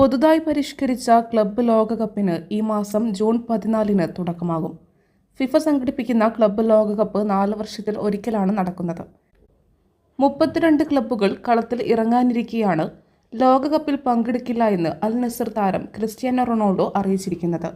പുതുതായി പരിഷ്കരിച്ച ക്ലബ്ബ് ലോകകപ്പിന് ഈ മാസം ജൂൺ പതിനാലിന് തുടക്കമാകും. ഫിഫ സംഘടിപ്പിക്കുന്ന ക്ലബ്ബ് ലോകകപ്പ് നാല് വർഷത്തിൽ ഒരിക്കലാണ് നടക്കുന്നത്. മുപ്പത്തിരണ്ട് ക്ലബ്ബുകൾ കളത്തിൽ ഇറങ്ങാനിരിക്കെയാണ് ലോകകപ്പിൽ പങ്കെടുക്കില്ല എന്ന് അൽ നസർ താരം ക്രിസ്ത്യാനോ റൊണാൾഡോ അറിയിച്ചിരിക്കുന്നത്.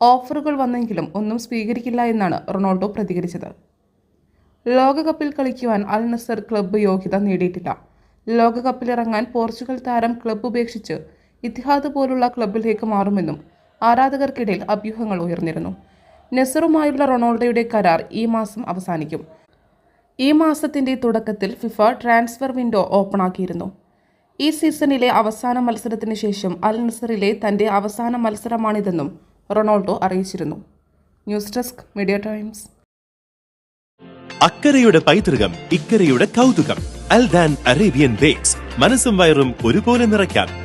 ഓഫറുകൾ വന്നെങ്കിലും ഒന്നും സ്വീകരിക്കില്ല എന്നാണ് റൊണാൾഡോ പ്രതികരിച്ചത്. ലോകകപ്പിൽ കളിക്കുവാൻ അൽ നസർ ക്ലബ്ബ് യോഗ്യത നേടിയിട്ടില്ല. ലോകകപ്പിലിറങ്ങാൻ പോർച്ചുഗൽ താരം ക്ലബ്ബ് ഉപേക്ഷിച്ച് ഇത്തിഹാദ് പോലുള്ള ക്ലബിലേക്ക് മാറുമെന്നും ആരാധകർക്കിടയിൽ അഭ്യൂഹങ്ങൾ ഉയർന്നിരുന്നു. നെസറുമായുള്ള റൊണാൾഡോയുടെ കരാർ ഈ മാസം അവസാനിക്കും. ഈ മാസത്തിന്റെ തുടക്കത്തിൽ ഫിഫ ട്രാൻസ്ഫർ വിൻഡോ ഓപ്പണാക്കിയിരുന്നു ഈ സീസണിലെ അവസാന മത്സരത്തിന് ശേഷം അൽ നസറിലെ തന്റെ അവസാന മത്സരമാണിതെന്നും റൊണാൾഡോ അറിയിച്ചിരുന്നു. News desk Media Times. അക്കരയുടെ പൈതൃകം ഇക്കരയുടെ കൗതുകം. Al Dan Arabian Bakes. മനസ്സും വയറും ഒരുപോലെ നിറയ്ക്കാം.